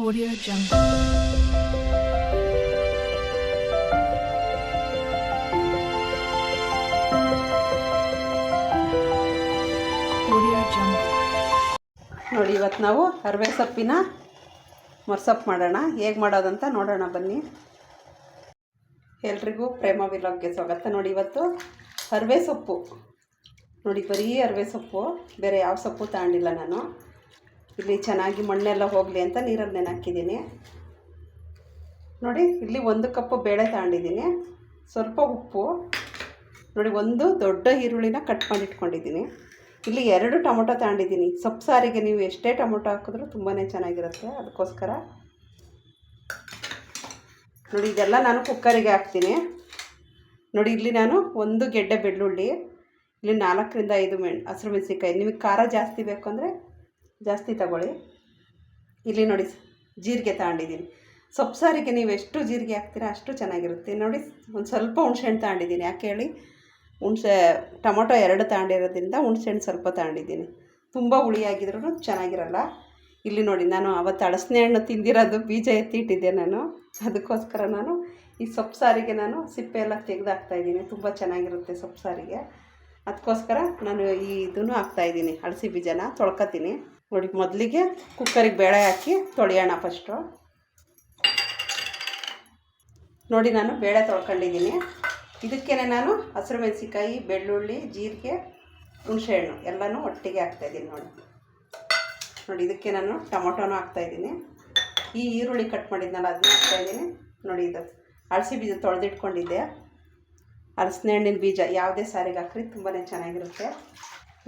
Audio Jungle. ನೋಡಿ ಇವತ್ತು ನಾವು ಅರವೆ ಸೊಪ್ಪಿನ ಮೊರ್ಸೊಪ್ಪು ಮಾಡೋಣ. ಹೇಗೆ ಮಾಡೋದಂತ ನೋಡೋಣ ಬನ್ನಿ. ಎಲ್ರಿಗೂ ಪ್ರೇಮ ವಿಲಾಗ್ಗೆ ಸ್ವಾಗತ. ನೋಡಿ, ಇವತ್ತು ಅರವೆ ಸೊಪ್ಪು. ನೋಡಿ, ಬರೀ ಅರವೆ ಸೊಪ್ಪು, ಬೇರೆ ಯಾವ ಸೊಪ್ಪು ತಗೊಂಡಿಲ್ಲ ನಾನು. ಇಲ್ಲಿ ಚೆನ್ನಾಗಿ ಮಣ್ಣೆಲ್ಲ ಹೋಗಲಿ ಅಂತ ನೀರಲ್ಲಿ ನೆನೆ ನೋಡಿ, ಇಲ್ಲಿ ಒಂದು ಕಪ್ಪು ಬೇಳೆ ತಗೊಂಡಿದ್ದೀನಿ. ಸ್ವಲ್ಪ ಉಪ್ಪು. ನೋಡಿ, ಒಂದು ದೊಡ್ಡ ಈರುಳ್ಳಿನ ಕಟ್ ಮಾಡಿ ಇಟ್ಕೊಂಡಿದ್ದೀನಿ ಇಲ್ಲಿ ಎರಡು ಟೊಮೊಟೊ ತಗೊಂಡಿದ್ದೀನಿ. ಸೊಪ್ಪು ಸಾರಿಗೆ ನೀವು ಎಷ್ಟೇ ಟೊಮೊಟೊ ಹಾಕಿದ್ರೂ ತುಂಬಾ ಚೆನ್ನಾಗಿರುತ್ತೆ. ಅದಕ್ಕೋಸ್ಕರ. ನೋಡಿ, ಇದೆಲ್ಲ ನಾನು ಕುಕ್ಕರಿಗೆ ಹಾಕ್ತೀನಿ. ನೋಡಿ, ಇಲ್ಲಿ ನಾನು ಒಂದು ಗೆಡ್ಡೆ ಬೆಳ್ಳುಳ್ಳಿ, ಇಲ್ಲಿ ನಾಲ್ಕರಿಂದ ಐದು ಮೆಣ್, ಹಸಿರು ಮೆಣಸಿನ್ಕಾಯಿ. ನಿಮಗೆ ಖಾರ ಜಾಸ್ತಿ ಬೇಕು ಅಂದರೆ ಜಾಸ್ತಿ ತಗೊಳ್ಳಿ. ಇಲ್ಲಿ ನೋಡಿ, ಜೀರಿಗೆ ತಗೊಂಡಿದ್ದೀನಿ. ಸೊಪ್ಪು ಸಾರಿಗೆ ನೀವು ಎಷ್ಟು ಜೀರಿಗೆ ಹಾಕ್ತೀರಾ ಅಷ್ಟು ಚೆನ್ನಾಗಿರುತ್ತೆ. ನೋಡಿ, ಒಂದು ಸ್ವಲ್ಪ ಹುಣ್ಸೆಹಣ್ಣು ತಗೊಂಡಿದ್ದೀನಿ. ಯಾಕೆ ಹೇಳಿ, ಹುಣ್ಸೆ, ಟೊಮೊಟೊ ಎರಡು ತಗೊಂಡಿರೋದ್ರಿಂದ ಹುಣ್ಸೆಹಣ್ಣು ಸ್ವಲ್ಪ ತಗೊಂಡಿದ್ದೀನಿ. ತುಂಬ ಹುಳಿಯಾಗಿದ್ರೂ ಚೆನ್ನಾಗಿರಲ್ಲ. ಇಲ್ಲಿ ನೋಡಿ, ನಾನು ಅವತ್ತು ಅಳಸನೆ ಹಣ್ಣು ತಿಂದಿರೋದು ಬೀಜ ಎತ್ತಿಟ್ಟಿದ್ದೆ ನಾನು. ಅದಕ್ಕೋಸ್ಕರ ನಾನು ಈ ಸೊಪ್ಪು ಸಾರಿಗೆ ನಾನು ಸಿಪ್ಪೆ ಎಲ್ಲ ತೆಗೆದು ಹಾಕ್ತಾಯಿದ್ದೀನಿ ತುಂಬ ಚೆನ್ನಾಗಿರುತ್ತೆ ಸೊಪ್ಪು ಸಾರಿಗೆ. ಅದಕ್ಕೋಸ್ಕರ ನಾನು ಈ ಇದನ್ನು ಹಾಕ್ತಾಯಿದ್ದೀನಿ ಹಳಸಿ ಬೀಜನ ತೊಳ್ಕೊತೀನಿ. ನೋಡಿ, ಮೊದಲಿಗೆ ಕುಕ್ಕರಿಗೆ ಬೇಳೆ ಹಾಕಿ ತೊಳೆಯೋಣ ಫಸ್ಟು ನೋಡಿ, ನಾನು ಬೇಳೆ ತೊಳ್ಕೊಂಡಿದ್ದೀನಿ. ಇದಕ್ಕೇ ನಾನು ಹಸಿರು ಮೆಣಸಿಕಾಯಿ ಬೆಳ್ಳುಳ್ಳಿ, ಜೀರಿಗೆ, ಹುಣಸೆಹಣ್ಣು ಎಲ್ಲನೂ ಒಟ್ಟಿಗೆ ಹಾಕ್ತಾಯಿದ್ದೀನಿ ನೋಡಿ. ನೋಡಿ, ಇದಕ್ಕೆ ನಾನು ಟೊಮೊಟೊನೂ ಹಾಕ್ತಾಯಿದ್ದೀನಿ ಈ ಈರುಳ್ಳಿ ಕಟ್ ಮಾಡಿದ್ನಲ್ಲ, ಅದನ್ನ ಹಾಕ್ತಾಯಿದ್ದೀನಿ ನೋಡಿ, ಇದು ಅಳಸಿ ಬೀಜ ತೊಳೆದಿಟ್ಕೊಂಡಿದ್ದೆ. ಹಲಸಿನ ಹಣ್ಣಿನ ಬೀಜ ಯಾವುದೇ ಸಾರಿಗೆ ಹಾಕ್ರಿ ತುಂಬಾ ಚೆನ್ನಾಗಿರುತ್ತೆ.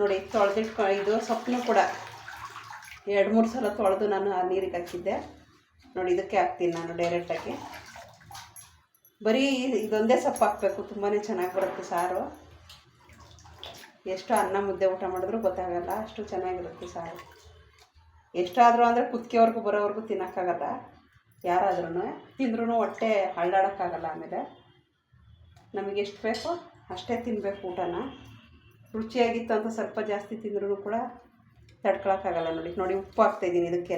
ನೋಡಿ, ತೊಳೆದಿಟ್ಕೊ ಇದು ಸೊಪ್ಪನ್ನು ಕೂಡ ಎರಡು ಮೂರು ಸಲ ತೊಳೆದು ನಾನು ಆ ನೀರಿಗೆ ಹಾಕಿದ್ದೆ ನೋಡಿ, ಇದಕ್ಕೆ ಹಾಕ್ತೀನಿ ನಾನು ಡೈರೆಕ್ಟಾಗಿ ಬರೀ ಇದೊಂದೇ ಸೊಪ್ಪು ಹಾಕಬೇಕು. ತುಂಬಾ ಚೆನ್ನಾಗಿ ಬರುತ್ತೆ ಸಾರು. ಎಷ್ಟು ಅನ್ನ ಮುದ್ದೆ ಊಟ ಮಾಡಿದ್ರೂ ಗೊತ್ತಾಗಲ್ಲ, ಅಷ್ಟು ಚೆನ್ನಾಗಿರುತ್ತೆ ಸಾರು. ಎಷ್ಟಾದರೂ ಅಂದರೆ ಕುತ್ತಿಗೆವರೆಗೂ ಬರೋವರೆಗೂ ತಿನ್ನೋಕ್ಕಾಗಲ್ಲ. ಯಾರಾದ್ರೂ ತಿಂದ್ರೂ ಹೊಟ್ಟೆ ಹಳ್ಳಾಡೋಕ್ಕಾಗಲ್ಲ ಆಮೇಲೆ. ನಮಗೆ ಎಷ್ಟು ಬೇಕೋ ಅಷ್ಟೇ ತಿನ್ನಬೇಕು ಊಟನ. ರುಚಿಯಾಗಿತ್ತು ಅಂತ ಸ್ವಲ್ಪ ಜಾಸ್ತಿ ತಿಂದ್ರೂ ಕೂಡ ತಡ್ಕೊಳಕ್ಕಾಗಲ್ಲ ನೋಡಿ ನೋಡಿ ಉಪ್ಪು ಹಾಕ್ತಾಯಿದ್ದೀನಿ ಇದಕ್ಕೇ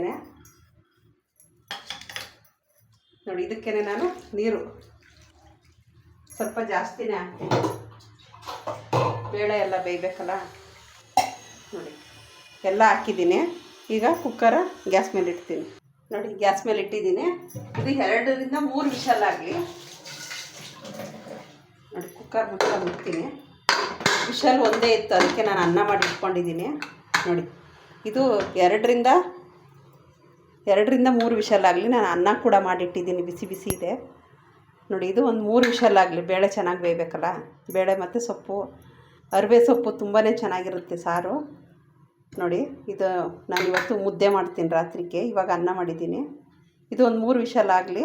ನೋಡಿ ಇದಕ್ಕೇ ನಾನು ನೀರು. ಸ್ವಲ್ಪ ಜಾಸ್ತಿನೇ ಹಾಕ್ತೀನಿ ಬೇಳೆ ಎಲ್ಲ ಬೇಯಬೇಕಲ್ಲ? ನೋಡಿ, ಎಲ್ಲ ಹಾಕಿದ್ದೀನಿ. ಈಗ ಕುಕ್ಕರ ಗ್ಯಾಸ್ ಮೇಲೆ ಇಡ್ತೀನಿ. ನೋಡಿ ಗ್ಯಾಸ್ ಮೇಲೆ ಇಟ್ಟಿದ್ದೀನಿ. ಇದು ಎರಡರಿಂದ ಮೂರು ವಿಷಲ್ ಆಗಲಿ. ನೋಡಿ ಕುಕ್ಕರ್ ಮುಚ್ಚ ಮುಟ್ತೀನಿ ವಿಷಲ್ ಒಂದೇ ಇತ್ತು, ಅದಕ್ಕೆ ನಾನು ಅನ್ನ ಮಾಡಿ ಇಟ್ಕೊಂಡಿದ್ದೀನಿ. ನೋಡಿ ಇದು ಎರಡರಿಂದ ಎರಡರಿಂದ ಮೂರು ವಿಷಲಾಗಲಿ ನಾನು ಅನ್ನ ಕೂಡ ಮಾಡಿಟ್ಟಿದ್ದೀನಿ, ಬಿಸಿ ಬಿಸಿ ಇದೆ. ನೋಡಿ, ಇದು ಒಂದು ಮೂರು ವಿಷಲಾಗಲಿ, ಬೇಳೆ ಚೆನ್ನಾಗಿ ಬೇಯಬೇಕಲ್ಲ? ಬೇಳೆ ಮತ್ತು ಸೊಪ್ಪು, ಅರಿವೆ ಸೊಪ್ಪು ತುಂಬಾ ಚೆನ್ನಾಗಿರುತ್ತೆ ಸಾರು. ನೋಡಿ, ಇದು ನಾನು ಇವತ್ತು ಮುದ್ದೆ ಮಾಡ್ತೀನಿ ರಾತ್ರಿಗೆ, ಇವಾಗ ಅನ್ನ ಮಾಡಿದ್ದೀನಿ. ಇದು ಒಂದು ಮೂರು ವಿಷಲಾಗಲಿ,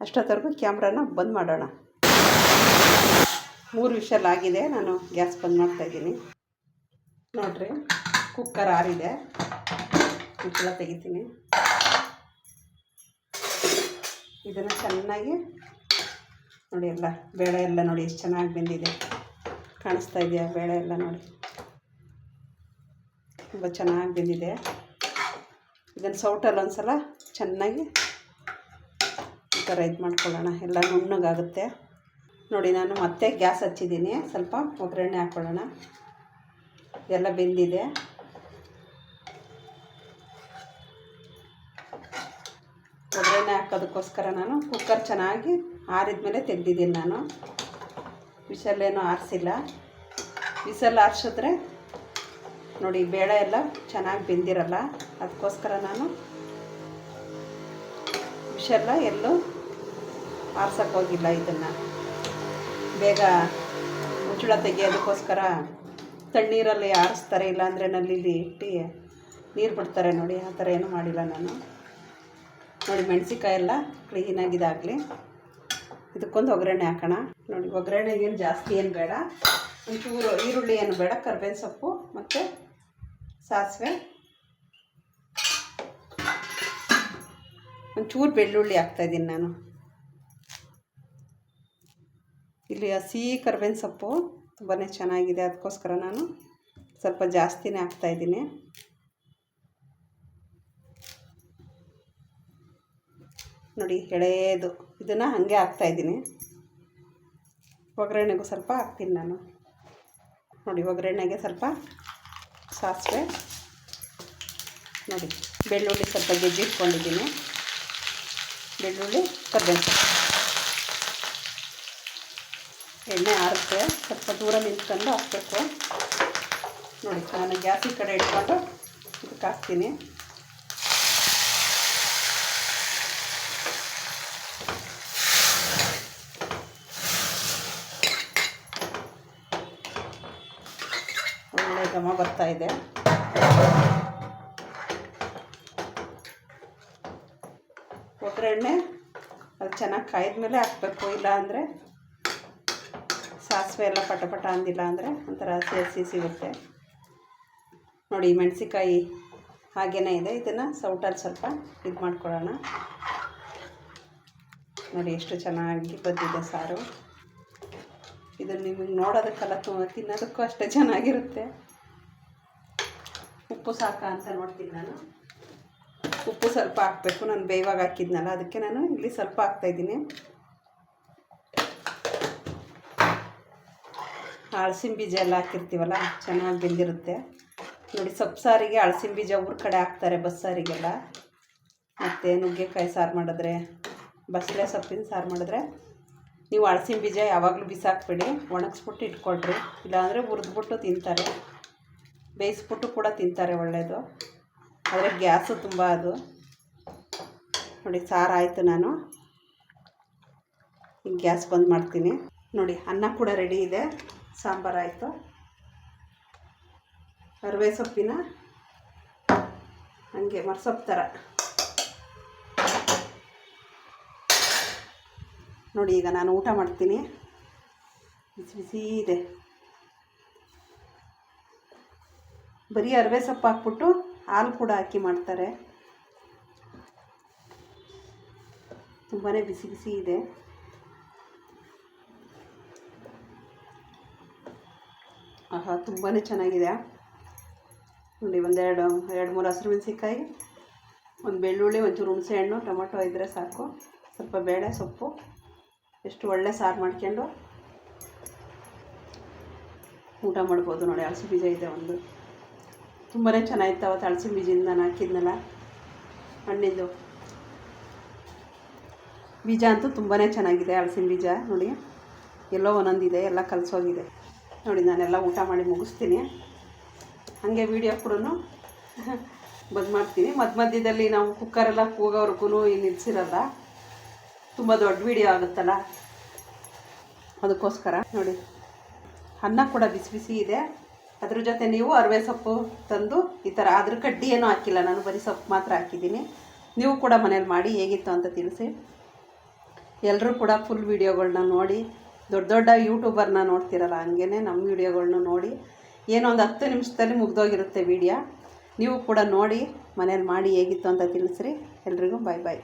ಅಷ್ಟೊತ್ತವರೆಗೂ ಕ್ಯಾಮ್ರಾನ ಬಂದ್ ಮಾಡೋಣ. ಮೂರು ವಿಷಲಾಗಿದೆ, ನಾನು ಗ್ಯಾಸ್ ಬಂದ್ ಮಾಡ್ತಾಯಿದ್ದೀನಿ ನೋಡಿರಿ. ಕುಕ್ಕರ್ ಆರಿದೆ. ಮುಚ್ಚಳ ತೆಗಿತೀನಿ. ಇದನ್ನು ಚೆನ್ನಾಗಿ ನೋಡಿ ಎಲ್ಲ, ಬೇಳೆ ಎಲ್ಲ ನೋಡಿ ಎಷ್ಟು ಚೆನ್ನಾಗಿ ಬೆಂದಿದೆ. ಕಾಣಿಸ್ತಾ ಇದೆಯಾ ಬೇಳೆ ಎಲ್ಲ ನೋಡಿ? ತುಂಬ ಚೆನ್ನಾಗಿ ಬೆಂದಿದೆ. ಇದನ್ನು ಸೌಟಲ್ಲಿ ಒಂದು ಸಲ ಚೆನ್ನಾಗಿ ಈ ಥರ ಇದು ಮಾಡ್ಕೊಳ್ಳೋಣ. ಎಲ್ಲ ನುಣ್ಣಗಾಗುತ್ತೆ. ನೋಡಿ, ನಾನು ಮತ್ತೆ ಗ್ಯಾಸ್ ಹಚ್ಚಿದ್ದೀನಿ. ಸ್ವಲ್ಪ ಒಗ್ಗರಣೆ ಹಾಕ್ಕೊಳ್ಳೋಣ ಎಲ್ಲ ಬೆಂದಿದೆ. ಒಗ್ಗರಣೆ ಹಾಕೋದಕ್ಕೋಸ್ಕರ ನಾನು ಕುಕ್ಕರ್ ಚೆನ್ನಾಗಿ ಆರಿದ ಮೇಲೆ ತೆಗ್ದಿದ್ದೀನಿ ನಾನು. ವಿಸಲ್ಲೇನೂ ಆರಿಸಿಲ್ಲ. ವಿಸಲ್ ಆರಿಸಿದ್ರೆ ನೋಡಿ ಬೇಳೆ ಎಲ್ಲ ಚೆನ್ನಾಗಿ ಬೆಂದಿರಲ್ಲ, ಅದಕ್ಕೋಸ್ಕರ ನಾನು ವಿಷಲ್ಲ ಎಲ್ಲೂ ಆರ್ಸಕ್ಕೆ ಹೋಗಿಲ್ಲ ಇದನ್ನು. ಬೇಗ ಮುಚ್ಚಳ ತೆಗೆಯೋದಕ್ಕೋಸ್ಕರ ತಣ್ಣೀರಲ್ಲಿ ಆರಿಸ್ತಾರೆ, ಇಲ್ಲಾಂದರೆ ನಲ್ಲಿಲಿ ಇಟ್ಟು ನೀರು ಬಿಡ್ತಾರೆ ನೋಡಿ, ಆ ಥರ ಏನೂ ಮಾಡಿಲ್ಲ ನಾನು. ನೋಡಿ ಮೆಣಸಿಕಾಯಿ ಎಲ್ಲ ಕ್ಲೀನಾಗಿದಾಗಲಿ ಇದಕ್ಕೊಂದು ಒಗ್ಗರಣೆ ಹಾಕೋಣ. ನೋಡಿ, ಒಗ್ಗರಣೆ ಏನು ಜಾಸ್ತಿ ಏನು ಬೇಡ. ಒಂಚೂರು ಈರುಳ್ಳಿ ಏನು ಬೇಡ, ಕರ್ಬೇವಿನ ಸೊಪ್ಪು ಮತ್ತು ಸಾಸಿವೆ. ಒಂಚೂರು ಬೆಳ್ಳುಳ್ಳಿ ಹಾಕ್ತಾಯಿದ್ದೀನಿ ನಾನು. ಇಲ್ಲಿ ಹಸಿ ಕರ್ಬೇವಿನ ಸೊಪ್ಪು ತುಂಬಾ ಚೆನ್ನಾಗಿದೆ, ಅದಕ್ಕೋಸ್ಕರ ನಾನು ಸ್ವಲ್ಪ ಜಾಸ್ತಿನೇ ಹಾಕ್ತಾಯಿದ್ದೀನಿ ನೋಡಿ ಎಳೆಯದು ಇದನ್ನು ಹಾಗೆ ಹಾಕ್ತಾಯಿದ್ದೀನಿ ಒಗ್ಗರಣೆಗೂ ಸ್ವಲ್ಪ ಹಾಕ್ತೀನಿ ನಾನು. ನೋಡಿ, ಒಗ್ಗರಣೆಗೆ ಸ್ವಲ್ಪ ಸಾಸಿವೆ. ನೋಡಿ, ಬೆಳ್ಳುಳ್ಳಿ ಸ್ವಲ್ಪ ಗೆಜ್ಜೆ ಇಟ್ಕೊಂಡಿದ್ದೀನಿ. ಬೆಳ್ಳುಳ್ಳಿ ಕರ್ಬೇವು. ಎಣ್ಣೆ ಆರುತ್ತೆ ಸ್ವಲ್ಪ ದೂರ ನಿಂತ್ಕೊಂಡು ಹಾಕ್ಬೇಕು. ನೋಡಿ, ನಾನು ಗ್ಯಾಸಿನ ಕಡೆ ಇಟ್ಕೊಂಡು ಇದಕ್ಕೆ ಹಾಕ್ತೀನಿ ಒಳ್ಳೆ ಘಮ ಬರ್ತಾ ಇದೆ. ಎಣ್ಣೆ, ಅದು ಚೆನ್ನಾಗಿ ಕಾಯ್ದ ಮೇಲೆ ಹಾಕ್ಬೇಕು. ಇಲ್ಲ ಅಂದರೆ ಸಾಸಿವೆ ಎಲ್ಲ ಪಟ ಪಟ ಅಂದಿಲ್ಲ ಅಂದರೆ ಒಂಥರ ಹಸಿ ಹಸಿ ಸಿಗುತ್ತೆ. ನೋಡಿ ಮೆಣಸಿಕಾಯಿ ಹಾಗೇನೇ ಇದೆ. ಇದನ್ನು ಸೌಟಲ್ಲಿ ಸ್ವಲ್ಪ ಇದು ಮಾಡ್ಕೊಳ್ಳೋಣ. ನೋಡಿ, ಎಷ್ಟು ಚೆನ್ನಾಗಿ ಬಂದಿದೆ ಸಾರು. ಇದನ್ನು ನಿಮಗೆ ನೋಡೋದಕ್ಕೆಲ್ಲ ತುಂಬ ತಿನ್ನೋದಕ್ಕೂ ಅಷ್ಟೇ ಚೆನ್ನಾಗಿರುತ್ತೆ. ಉಪ್ಪು ಸಾಕ ಅಂತ ನೋಡ್ತೀನಿ ನಾನು. ಉಪ್ಪು ಸ್ವಲ್ಪ ಹಾಕಬೇಕು, ನಾನು ಬೇವಾಗ ಹಾಕಿದ್ನಲ್ಲ, ಅದಕ್ಕೆ ನಾನು ಇಲ್ಲಿ ಸ್ವಲ್ಪ ಹಾಕ್ತಾಯಿದ್ದೀನಿ ಹಳಸಿನ ಬೀಜ ಎಲ್ಲ ಹಾಕಿರ್ತೀವಲ್ಲ, ಚೆನ್ನಾಗಿ ಬೆಂದಿರುತ್ತೆ. ನೋಡಿ ಸೊಪ್ಪು ಸಾರಿಗೆ ಹಳಸಿನ ಬೀಜ ಊರ ಕಡೆ ಹಾಕ್ತಾರೆ ಬಸ್ಸಾರಿಗೆಲ್ಲ. ಮತ್ತು ನುಗ್ಗೆಕಾಯಿ ಸಾರು ಮಾಡಿದ್ರೆ ಬಸಳೆ ಸೊಪ್ಪಿನ ಸಾರು ಮಾಡಿದ್ರೆ, ನೀವು ಹಳಸಿನ ಬೀಜ ಯಾವಾಗಲೂ ಬಿಸಾಕ್ಬೇಡಿ, ಒಣಗಿಸ್ಬಿಟ್ಟು ಇಟ್ಕೊಳ್ರಿ. ಇಲ್ಲಾಂದರೆ ಹುರಿದ್ಬಿಟ್ಟು ತಿಂತಾರೆ. ಬೇಯಿಸ್ಬಿಟ್ಟು ಕೂಡ ತಿಂತಾರೆ ಒಳ್ಳೆಯದು ಆದರೆ ಗ್ಯಾಸು ತುಂಬ ಅದು. ನೋಡಿ, ಸಾರು ಆಯಿತು ನಾನು. ಈಗ ಗ್ಯಾಸ್ ಬಂದ್ ಮಾಡ್ತೀನಿ. ನೋಡಿ, ಅನ್ನ ಕೂಡ ರೆಡಿ ಇದೆ. ಸಾಂಬಾರು ಆಯಿತು. ಅರವೆ ಸೊಪ್ಪಿನ ಹಂಗೆ ಮರ್ಸೊಪ್ಪು ಥರ ನೋಡಿ, ಈಗ ನಾನು ಊಟ ಮಾಡ್ತೀನಿ. ಬಿಸಿ ಬಿಸಿ ಇದೆ. ಬರೀ ಅರವೆ ಸೊಪ್ಪು ಹಾಕ್ಬಿಟ್ಟು ಹಾಲು ಕೂಡ ಹಾಕಿ ಮಾಡ್ತಾರೆ. ತುಂಬಾ ಬಿಸಿ ಬಿಸಿ ಇದೆ. ಆಹಾ ತುಂಬಾ ಚೆನ್ನಾಗಿದೆ. ನೋಡಿ, ಒಂದೆರಡು, ಎರಡು ಮೂರು ಹಸಿರು ಮೆಣಸಿನ್ಕಾಯಿ, ಒಂದು ಬೆಳ್ಳುಳ್ಳಿ, ಒಂಚೂರು ಹುಣಸೆ ಹಣ್ಣು, ಟೊಮೊಟೊ ಇದ್ದರೆ ಸಾಕು. ಸ್ವಲ್ಪ ಬೇಳೆ ಸೊಪ್ಪು, ಎಷ್ಟು ಒಳ್ಳೆ ಸಾರು ಮಾಡ್ಕೊಂಡು ಊಟ ಮಾಡ್ಬೋದು. ನೋಡಿ ಹಸು ಬೀಜ ಇದೆ ಒಂದು. ತುಂಬಾ ಚೆನ್ನಾಗಿತ್ತು ಅವತ್ತು ಹಳಸಿ ಬೀಜದಿಂದ ನಾನು ಹಾಕಿದ್ನಲ್ಲ. ಹಣ್ಣಿಂದು. ಬೀಜ ಅಂತೂ ತುಂಬಾ ಚೆನ್ನಾಗಿದೆ ಹಳಸಿನ ಬೀಜ, ನೋಡಿ. ಎಲ್ಲೋ ಒಂದೊಂದಿದೆ ಎಲ್ಲ ಕಲಸೋಗಿದೆ. ನೋಡಿ, ನಾನೆಲ್ಲ ಊಟ ಮಾಡಿ ಮುಗಿಸ್ತೀನಿ. ಹಾಗೆ ವೀಡಿಯೋ ಕೂಡ ಬದ್ ಮಾಡ್ತೀನಿ. ಮಧ್ಯ ಮಧ್ಯದಲ್ಲಿ ನಾವು ಕುಕ್ಕರೆಲ್ಲ ಇಲ್ಲಿ ನಿಲ್ಲಿಸಿರಲ್ಲ ತುಂಬ ದೊಡ್ಡ ವೀಡಿಯೋ ಆಗುತ್ತಲ್ಲ. ಅದಕ್ಕೋಸ್ಕರ ನೋಡಿ, ಅನ್ನ ಕೂಡ ಬಿಸಿ ಬಿಸಿ ಇದೆ. ಅದ್ರ ಜೊತೆ ನೀವು ಅರವೆ ಸೊಪ್ಪು ತಂದು ಈ ಥರ ಅದ್ರ ಕಡ್ಡಿ ಏನೂ ಹಾಕಿಲ್ಲ. ನಾನು ಬರೀ ಸೊಪ್ಪು ಮಾತ್ರ ಹಾಕಿದ್ದೀನಿ. ನೀವು ಕೂಡ ಮನೇಲಿ ಮಾಡಿ ಹೇಗಿತ್ತು ಅಂತ ತಿಳಿಸಿ. ಎಲ್ಲರೂ ಕೂಡ ಫುಲ್ ವೀಡಿಯೋಗಳನ್ನ ನೋಡಿ, ದೊಡ್ಡ ದೊಡ್ಡ ಯೂಟ್ಯೂಬರ್ನ ನೋಡ್ತಿರಲ್ಲ ಹಂಗೇ ನಮ್ಮ ವೀಡಿಯೋಗಳನ್ನ ನೋಡಿ. ಏನೋ ಒಂದು ಹತ್ತು ನಿಮಿಷದಲ್ಲಿ ಮುಗ್ದೋಗಿರುತ್ತೆ ವೀಡಿಯೋ ನೀವು ಕೂಡ ನೋಡಿ, ಮನೇಲಿ ಮಾಡಿ ಹೇಗಿತ್ತು ಅಂತ ತಿಳಿಸ್ರಿ. ಎಲ್ರಿಗೂ ಬಾಯ್ ಬಾಯ್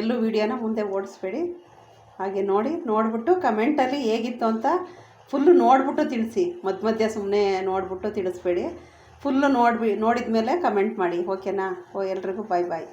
ಎಲ್ಲೂ ವೀಡಿಯೋನ ಮುಂದೆ ಓಡಿಸ್ಬೇಡಿ. ಹಾಗೆ ನೋಡಿ, ನೋಡಿಬಿಟ್ಟು ಕಮೆಂಟಲ್ಲಿ ಹೇಗಿತ್ತು ಅಂತ ಫುಲ್ಲು ನೋಡಿಬಿಟ್ಟು ತಿಳಿಸಿ. ಮಧ್ಯ ಮಧ್ಯ ಸುಮ್ಮನೆ ನೋಡಿಬಿಟ್ಟು ತಿಳಿಸ್ಬೇಡಿ. ಫುಲ್ಲು ನೋಡ್ಬಿ ನೋಡಿದ ಮೇಲೆ ಕಮೆಂಟ್ ಮಾಡಿ ಓಕೆನಾ ಓ, ಎಲ್ರಿಗೂ ಬಾಯ್ ಬಾಯ್